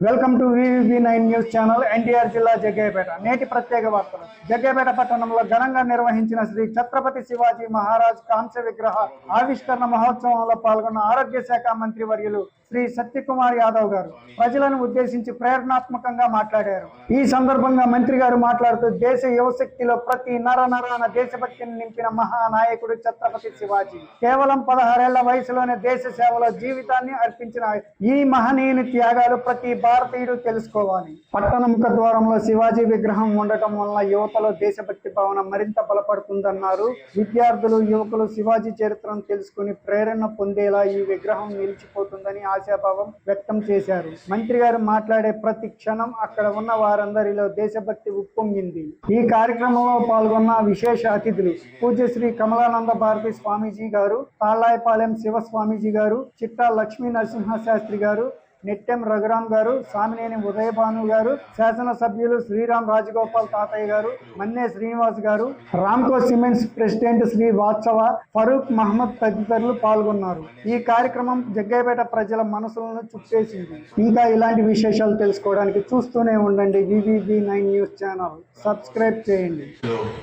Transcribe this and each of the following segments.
Welcome to VV nine news channel NTR జిల్లా జగ్గయ్యపేట. నేటి ప్రత్యేక వార్తలు. జగ్గయ్యపేట పట్టణంలో ఘనంగా నిర్వహించిన శ్రీ ఛత్రపతి శివాజీ మహారాజ్ కాంస్య విగ్రహ ఆవిష్కరణ మహోత్సవంలో పాల్గొన్న ఆరోగ్య శాఖ మంత్రి వర్యులు శ్రీ సత్యకుమార్ యాదవ్ గారు ప్రజలను ఉద్దేశించి ప్రేరణాత్మకంగా మాట్లాడారు. ఈ సందర్భంగా మంత్రి గారు మాట్లాడుతూ దేశ యువశక్తిలో ప్రతి నర నరాన దేశభక్తిని నింపిన మహానాయకుడు ఛత్రపతి శివాజీ. కేవలం పదహారేళ్ళ వయసులోనే దేశ సేవలో జీవితాన్ని అర్పించిన ఈ మహనీయుని త్యాగాలు ప్రతి భారతీయుడు తెలుసుకోవాలి. పట్టణ ముఖ ద్వారంలో శివాజీ విగ్రహం ఉండటం వల్ల యువతలో దేశభక్తి భావన మరింత బలపడుతుందన్నారు. విద్యార్థులు యువకులు శివాజీ చరిత్రను తెలుసుకుని ప్రేరణ పొందేలా ఈ విగ్రహం నిలిచిపోతుందని ఆశాభావం వ్యక్తం చేశారు. మంత్రి గారు మాట్లాడే ప్రతి క్షణం అక్కడ ఉన్న వారందరిలో దేశభక్తి ఉప్పొంగింది. ఈ కార్యక్రమంలో పాల్గొన్న విశేష అతిథులు పూజ్యశ్రీ కమలానంద భారతి స్వామీజీ గారు తాళ్ళాయపాలెం శివ స్వామీజీ గారు చిట్టా లక్ష్మీ నరసింహ శాస్త్రి గారు నెట్టెం రఘురాం గారు సామినేని ఉదయభాను గారు శాసనసభ్యులు శ్రీరామ్ రాజగోపాల్ తాతయ్య గారు మన్నే శ్రీనివాస్ గారు రామ్కో సిమెంట్స్ ప్రెసిడెంట్ శ్రీ వాత్సవ ఫరూక్ మహమ్మద్ తదితరులు పాల్గొన్నారు. ఈ కార్యక్రమం జగ్గయ్యపేట ప్రజల మనసులను చుట్టేసింది. ఇంకా ఇలాంటి విశేషాలు తెలుసుకోవడానికి చూస్తూనే ఉండండి VVB nine news channel. Subscribe చేయండి.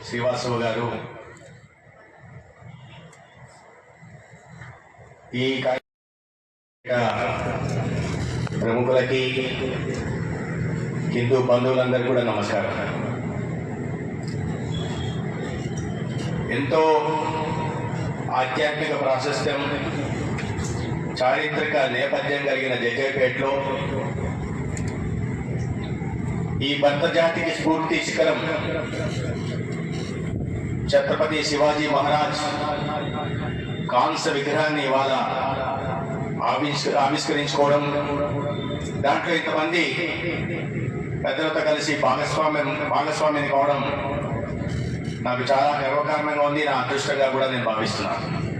శ్రీవాసవ గారు. ఈ ప్రముఖులకి హిందూ బంధువులందరూ కూడా నమస్కారం. ఎంతో ఆధ్యాత్మిక ప్రాశస్త్యం చారిత్రక నేపథ్యం కలిగిన జగ్గైపేటలో ఈ భర్త జాతికి స్ఫూర్తి శిఖరం ఛత్రపతి శివాజీ మహారాజ్ కాంస్య విగ్రహాన్ని ఇవాళ ఆవిష్ ఆవిష్కరించుకోవడం. దాంట్లో ఇంతమంది పెద్దలతో కలిసి భాగస్వామ్యం భాగస్వామ్యం కావడం నాకు చాలా గర్వకారణంగా ఉంది. నా అదృష్టంగా కూడా నేను భావిస్తున్నాను.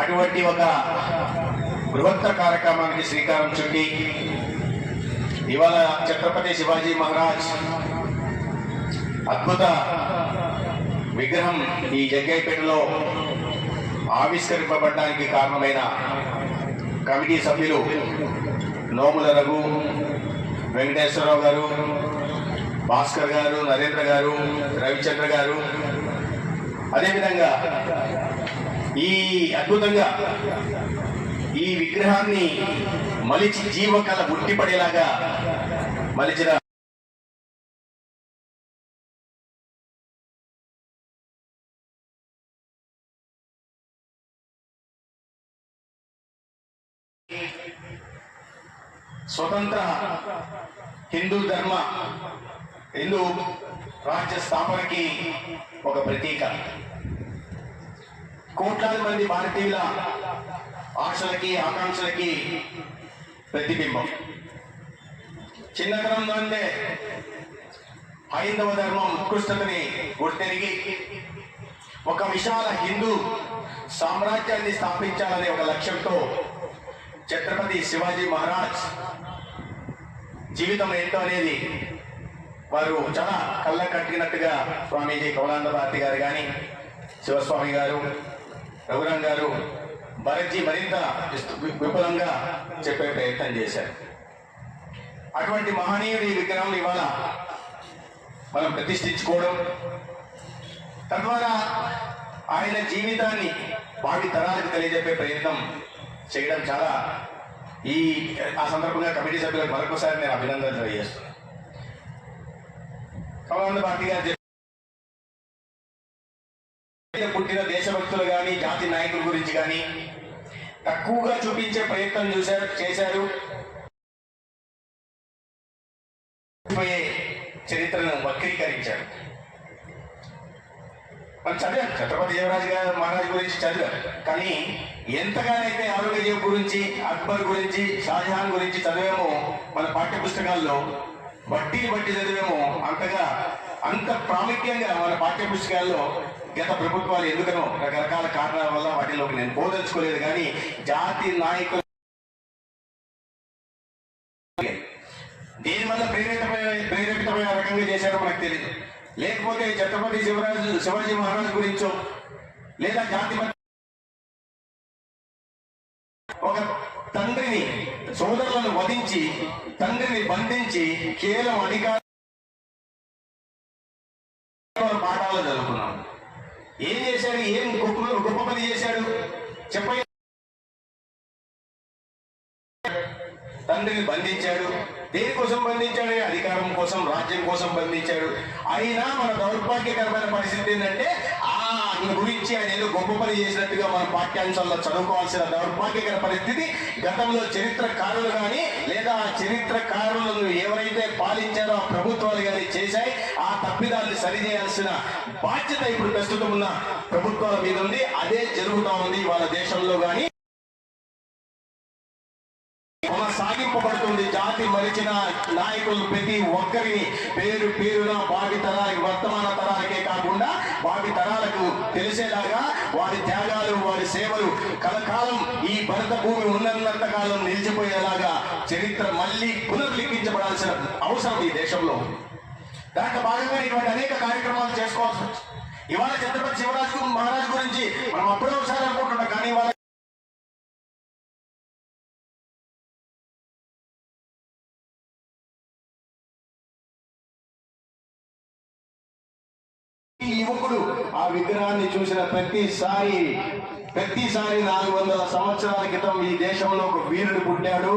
అటువంటి ఒక బృహత్తర కార్యక్రమానికి శ్రీకారం చుట్టి ఇవాళ ఛత్రపతి శివాజీ మహారాజ్ అద్భుత విగ్రహం ఈ జగ్గైపేటలో ఆవిష్కరింపబడడానికి కారణమైన కమిటీ సభ్యులు నోముల రఘు వెంకటేశ్వరరావు గారు భాస్కర్ గారు నరేంద్ర గారు రవిచంద్ర గారు. అదేవిధంగా ఈ అద్భుతంగా ఈ విగ్రహాన్ని మలిచి జీవకళ ఉట్టిపడేలాగా మలిచిన స్వతంత్ర హిందూ ధర్మ హిందూ రాజ్య స్థాపనకి ఒక ప్రతీక. కోట్లాది మంది భారతీయుల ఆశలకి ఆకాంక్షలకి ప్రతిబింబం. చిన్నతనంలోనే హైందవ ధర్మం ఉత్కృష్టతని గుర్తెరిగి ఒక విశాల హిందూ సామ్రాజ్యాన్ని స్థాపించాలనే ఒక లక్ష్యంతో ఛత్రపతి శివాజీ మహారాజ్ జీవితం ఏంటో అనేది వారు చాలా కళ్ళ కట్టినట్టుగా స్వామీజీ కౌలాంద భారతి గారు కానీ శివస్వామి గారు రఘురాం గారు భరత్జీ మరింత విపులంగా చెప్పే ప్రయత్నం చేశారు. అటువంటి మహనీయుడి విగ్రహం ఇవాళ మనం ప్రతిష్ఠించుకోవడం తద్వారా ఆయన జీవితాన్ని భావి తరాలకు తెలియజెప్పే ప్రయత్నం చేయడం చాలా ఈ ఆ సందర్భంగా కమిటీ సభ్యులకు మరొకసారి నేను అభినందనలు తెలియజేస్తున్నాను. కమలానంద పార్టీ గారు పుట్టిన దేశభక్తులు కానీ జాతి నాయకుల గురించి కానీ తక్కువగా చూపించే ప్రయత్నం చూశారు చేశారు. చరిత్రను వక్రీకరించారు. మనం చదివాం ఛత్రపతి దేవరాజు గారు మహారాజు గురించి చదివాం కానీ ఎంతగానైతే ఔరంగజేబు గురించి అక్బర్ గురించి షాజహాన్ గురించి చదివేమో మన పాఠ్య పుస్తకాల్లో బట్టి బట్టి చదివేమో అంతగా అంత ప్రాముఖ్యంగా మన పాఠ్య పుస్తకాల్లో గత ప్రభుత్వాలు ఎందుకనో రకరకాల కారణాల వల్ల వాటిలోకి నేను బోధించుకోలేదు కానీ జాతి నాయకులు దేని వల్ల ప్రేరేపితమైన ప్రేరేపితమైన రకంగా చేశారో మనకు తెలియదు లేకపోతే ఛత్రపతి శివరాజు శివాజీ మహారాజు గురించో లేదా జాతి ఒక తండ్రిని సోదరులను వధించి తండ్రిని బంధించి కేవలం అధికార పాఠాలు చదువుకున్నాం. ఏం చేశాడు? ఏం గొప్ప గొప్ప పని చేశాడు? చెప్ప తండ్రిని బంధించాడు. దేనికోసం బంధించాడు? అధికారం కోసం రాజ్యం కోసం బంధించాడు. అయినా మన దౌర్భాగ్యకరమైన పరిస్థితి ఏంటంటే ఆ గురించి ఆయన ఏదో గొప్ప పని చేసినట్టుగా మన పాఠ్యాంశాల్లో చదువుకోవాల్సిన దౌర్భాగ్యకర పరిస్థితి. గతంలో చరిత్రకారులు కానీ లేదా ఆ చరిత్రకారులను ఎవరైతే పాలించారో ఆ ప్రభుత్వాలు కానీ చేశాయి ఆ తప్పిదాన్ని సరిచేయాల్సిన బాధ్యత ఇప్పుడు ప్రస్తుతం ఉన్న ప్రభుత్వాల మీద ఉంది. అదే జరుగుతా ఉంది వాళ్ళ దేశంలో కానీ కొనసాగింపబడుతుంది జాతి మరిచిన నాయకులు ప్రతి ఒక్కరిని పేరు పేరున భావి తరాలకి వర్తమాన తరాలకే కాకుండా భావి తరాలకు తెలిసేలాగా వారి త్యాగాలు వారి సేవలు కలకాలం ఈ భరత భూమి ఉన్నంత కాలం నిలిచిపోయేలాగా చరిత్ర మళ్ళీ పునర్లిఖించబడాల్సిన అవసరం ఈ దేశంలో దాంట్లో భాగంగా ఇటువంటి అనేక కార్యక్రమాలు చేసుకోవాల్సి ఇవాళ ఛత్రపతి శివరాజు మహారాజు గురించి మనం అప్పుడే ఒకసారి అనుకుంటున్నాం కానీ ఇవాళ ఈ ఆ విగ్రహాన్ని చూసిన ప్రతిసారి ప్రతిసారి నాలుగు వందల సంవత్సరాల క్రితం ఈ దేశంలో ఒక వీరుడు పుట్టాడు.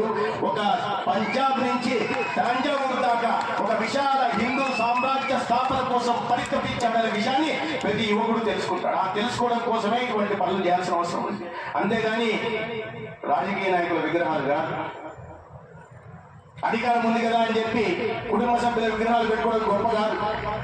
ఒక పంజాబ్ నుంచి తంజావూరు దాకా ఒక విశాల హిందూ సామ్రాజ్య స్థాపన కోసం పరితపించాడనే విషయాన్ని ప్రతి యువకుడు తెలుసుకుంటాడు. ఆ తెలుసుకోవడం కోసమే ఇటువంటి పనులు చేయాల్సిన అవసరం ఉంది. అంతేగాని రాజకీయ నాయకుల విగ్రహాలుగా అధికారం ఉంది కదా అని చెప్పి కుటుంబ సభ్యుల విగ్రహాలు పెట్టుకోవడం గొప్ప కాదు.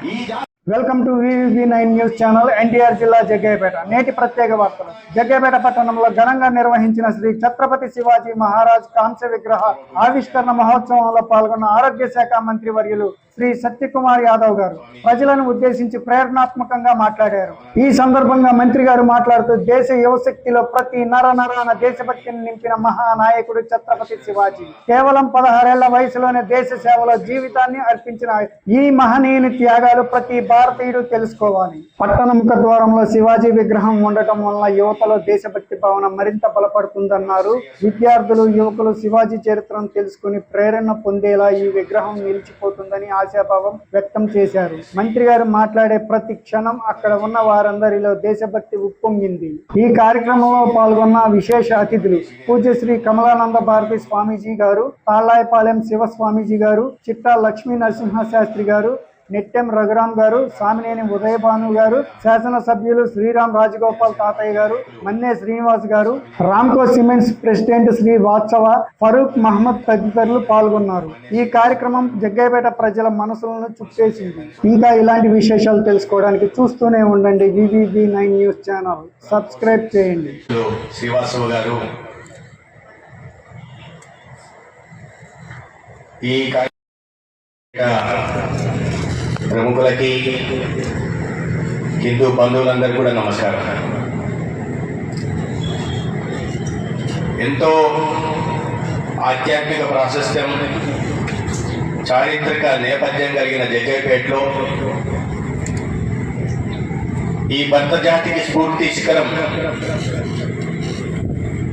ఈ జా welcome to VV nine news channel NTR జిల్లా జగ్గయ్యపేట. నేటి ప్రత్యేక వార్తలు. జగ్గయ్యపేట పట్టణంలో ఘనంగా నిర్వహించిన శ్రీ ఛత్రపతి శివాజీ మహారాజ్ కాంస్య విగ్రహ ఆవిష్కరణ మహోత్సవంలో పాల్గొన్న ఆరోగ్య శాఖ మంత్రి వర్యులు శ్రీ సత్యకుమార్ యాదవ్ గారు ప్రజలను ఉద్దేశించి ప్రేరణాత్మకంగా మాట్లాడారు. ఈ సందర్భంగా మంత్రి గారు మాట్లాడుతూ దేశ యువశక్తిలో ప్రతి నర నరాన దేశభక్తిని నింపిన మహానాయకుడు ఛత్రపతి శివాజీ. కేవలం పదహారేళ్ళ వయసులోనే దేశ సేవలో జీవితాన్ని అర్పించిన ఈ మహనీయుని త్యాగాలు ప్రతి భారతీయుడు తెలుసుకోవాలి. పట్టణ ముఖద్వారంలో శివాజీ విగ్రహం ఉండటం వల్ల యువతలో దేశభక్తి భావన మరింత బలపడుతుందన్నారు. విద్యార్థులు యువకులు శివాజీ చరిత్రను తెలుసుకుని ప్రేరణ పొందేలా ఈ విగ్రహం నిలిచిపోతుందని ఆశాభావం వ్యక్తం చేశారు. మంత్రి గారు మాట్లాడే ప్రతి క్షణం అక్కడ ఉన్న వారందరిలో దేశభక్తి ఉప్పొంగింది. ఈ కార్యక్రమంలో పాల్గొన్న విశేష అతిథులు పూజ్యశ్రీ కమలానంద భారతి స్వామీజీ గారు తాళ్ళాయపాలెం శివ స్వామీజీ గారు చిట్టా లక్ష్మీ నరసింహ శాస్త్రి గారు నిట్టెం రఘురాం గారు సామినేని ఉదయభాను గారు శాసనసభ్యులు శ్రీరామ్ రాజగోపాల్ తాతయ్య గారు మన్నే శ్రీనివాస్ గారు రామ్కో సిమెంట్స్ ప్రెసిడెంట్ శ్రీ వాత్సవ ఫరూక్ మహమ్మద్ తదితరులు పాల్గొన్నారు. ఈ కార్యక్రమం జగ్గైపేట ప్రజల మనసులను చుట్టేసింది. ఇంకా ఇలాంటి విశేషాలు తెలుసుకోవడానికి చూస్తూనే ఉండండి VVB nine news channel. Subscribe చేయండి. గారు ఈ కార్య- ప్రముఖులకి హిందూ బంధువులందరికీ కూడా నమస్కారం. ఎంతో ఆధ్యాత్మిక ప్రాశస్త్యం చారిత్రక నేపథ్యం కలిగిన జగ్గైపేటలో ఈ భర్త జాతికి స్ఫూర్తి శిఖరం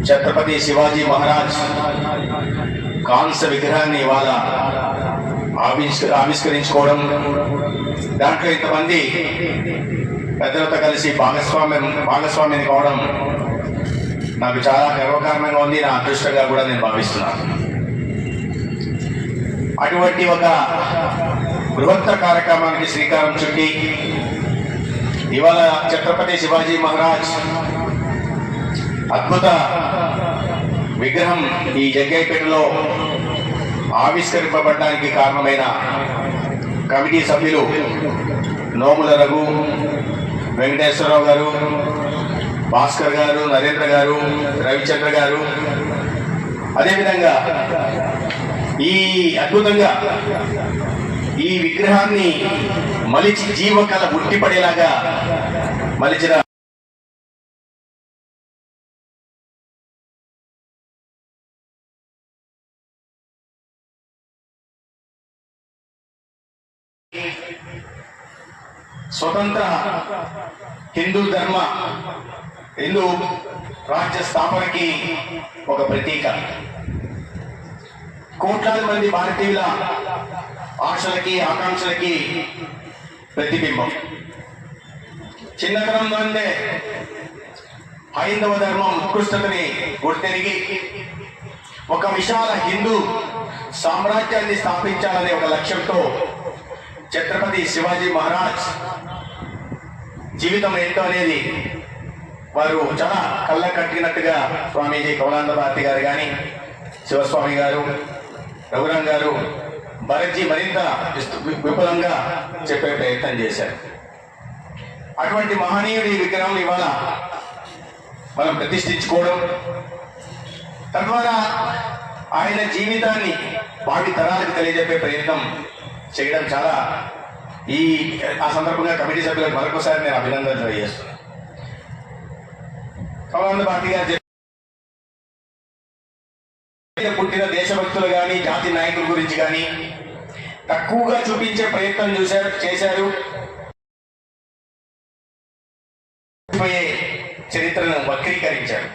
ఛత్రపతి శివాజీ మహారాజ్ కాంస్య విగ్రహాన్ని ఇవాళ ఆవిష్ ఆవిష్కరించుకోవడం దాంట్లో ఇంతమంది పెద్దలతో కలిసి భాగస్వామ్యం భాగస్వామ్యం కావడం నాకు చాలా గర్వకారణంగా ఉంది. నా అదృష్టంగా కూడా నేను భావిస్తున్నాను. అటువంటి ఒక బృహత్తర కార్యక్రమానికి శ్రీకారం చుట్టి ఇవాళ ఛత్రపతి శివాజీ మహారాజ్ అద్భుత విగ్రహం ఈ జగ్గైపేటలో ఆవిష్కరింపబడడానికి కారణమైన కమిటీ సభ్యులు నోముల రఘు వెంకటేశ్వరరావు గారు భాస్కర్ గారు నరేంద్ర గారు రవిచంద్ర గారు. అదేవిధంగా ఈ అద్భుతంగా ఈ విగ్రహాన్ని మలిచి జీవకళ ఉట్టిపడేలాగా మలిచిన స్వతంత్ర హిందూ ధర్మ హిందూ రాజ్య స్థాపనకి ఒక ప్రతీక. కోట్లాది మంది భారతీయుల ఆశలకి ఆకాంక్షలకి ప్రతిబింబం. చిన్నతనం నుండే హైందవ ధర్మం ఉత్కృష్టతని గుర్తెరిగి ఒక విశాల హిందూ సామ్రాజ్యాన్ని స్థాపించాలనే ఒక లక్ష్యంతో ఛత్రపతి శివాజీ మహారాజ్ జీవితం ఏంటో అనేది వారు చాలా కళ్ళ కట్టినట్టుగా స్వామీజీ కౌలాంద భారతి గారు కానీ శివస్వామి గారు రఘురాం గారు భరత్జీ మరింత విపులంగా చెప్పే ప్రయత్నం చేశారు. అటువంటి మహనీయుడి విగ్రహం ఇవాళ మనం ప్రతిష్ఠించుకోవడం తద్వారా ఆయన జీవితాన్ని భావి తరాలకు తెలియజెప్పే ప్రయత్నం చేయడం చాలా ఈ ఆ సందర్భంగా కమిటీ సభ్యులకు మరొకసారి నేను అభినందనలు తెలియజేస్తున్నాను. కమలానంద భారతి గారు పుట్టిన దేశభక్తులు కానీ జాతి నాయకుల గురించి కానీ తక్కువగా చూపించే ప్రయత్నం చూశారు చేశారు. చరిత్రను వక్రీకరించారు.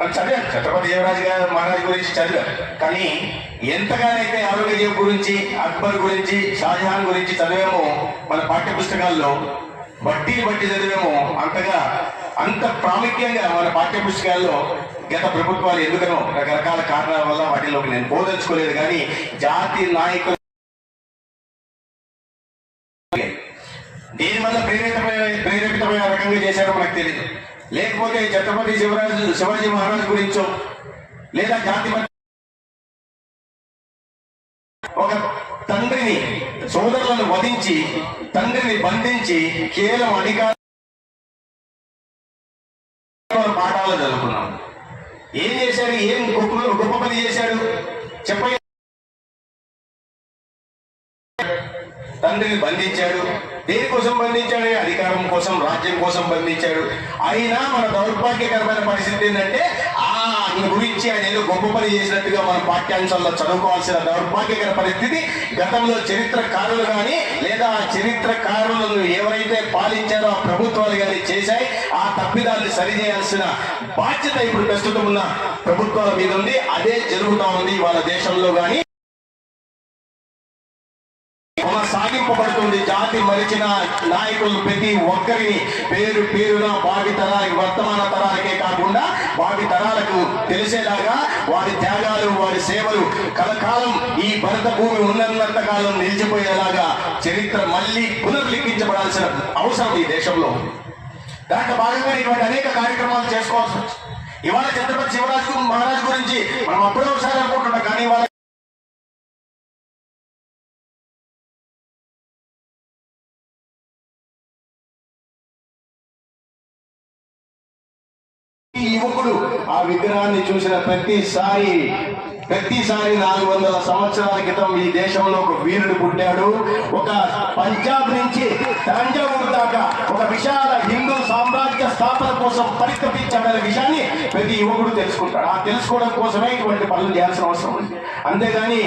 మనం చదివాం ఛత్రపతి దేవరాజు గారు మహారాజు గురించి చదివారు. కానీ ఎంతగానైతే ఔరంగజేబు గురించి అక్బర్ గురించి షాజహాన్ గురించి చదివామో మన పాఠ్య పుస్తకాల్లో బట్టి బట్టి చదివామో అంతగా అంత ప్రాముఖ్యంగా మన పాఠ్య పుస్తకాల్లో గత ప్రభుత్వాలు ఎందుకనో రకరకాల కారణాల వల్ల వాటిలోకి నేను బోధించుకోలేదు కానీ జాతి నాయకులు దేని వల్ల ప్రేరేపితమైన ప్రేరేపితమైన రకంగా చేశారో మనకు తెలియదు లేకపోతే ఛత్రపతి శివరాజు శివాజీ మహారాజు గురించో లేదా జాతి ఒక తండ్రిని సోదరులను వధించి తండ్రిని బంధించి కేవలం అధికార పాఠాలు చదువుకున్నాం. ఏం చేశాడు? ఏం గొప్ప గొప్ప పని చేశాడు? చెప్ప తండ్రిని బంధించాడు. దేనికోసం బంధించాడు? అధికారం కోసం రాజ్యం కోసం బంధించాడు. అయినా మన దౌర్భాగ్యకరమైన పరిస్థితి ఏంటంటే ఆ ఆయన గురించి ఆయన ఏదో గొప్ప పని చేసినట్టుగా మన పాఠ్యాంశాల్లో చదువుకోవాల్సిన దౌర్భాగ్యకర పరిస్థితి గతంలో చరిత్రకారులు కానీ లేదా ఆ చరిత్రకారులను ఎవరైతే పాలించారో ఆ ప్రభుత్వాలు కానీ చేశాయి ఆ తప్పిదాన్ని సరిచేయాల్సిన బాధ్యత ఇప్పుడు ప్రస్తుతం ఉన్న ప్రభుత్వాల మీద ఉంది. అదే జరుగుతూ ఉంది వాళ్ళ దేశంలో కానీ కొనసాగింపబడుతుంది జాతి మరిచిన నాయకులు ప్రతి ఒక్కరిని పేరు పేరున భావి తరానికి వర్తమాన తరాలకే కాకుండా భావి తరాలకు తెలిసేలాగా వారి త్యాగాలు వారి సేవలు కలకాలం ఈ భరత భూమి ఉన్నంత కాలం నిలిచిపోయేలాగా చరిత్ర మళ్ళీ పునర్లిఖించబడాల్సిన అవసరం ఈ దేశంలో ఉంది. దాంట్లో భాగంగా ఇటువంటి అనేక కార్యక్రమాలు చేసుకోవాల్సి వచ్చింది. ఇవాళ ఛత్రపతి శివరాజు మహారాజ్ గురించి మనం అప్పుడే ఒకసారి అనుకుంటున్నాం కానీ ఇవాళ ఈ ఆ విగ్రహాన్ని చూసిన ప్రతిసారి ప్రతిసారి నాలుగు వందల సంవత్సరాల క్రితం ఈ దేశంలో ఒక వీరుడు పుట్టాడు. ఒక పంజాబ్ నుంచి తంజావూరు దాకా ఒక విశాల హిందూ సామ్రాజ్య స్థాపన కోసం పరితపించాడనే విషయాన్ని ప్రతి యువకుడు తెలుసుకుంటాడు. ఆ తెలుసుకోవడం కోసమే ఇటువంటి పనులు చేయాల్సిన అవసరం ఉంది. అంతేగాని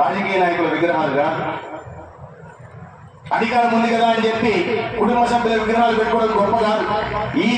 రాజకీయ నాయకుల విగ్రహాలుగా అధికారం ఉంది కదా అని చెప్పి కుటుంబ సభ్యుల విగ్రహాలు పెట్టుకోవడం గొప్ప కాదు. ఈ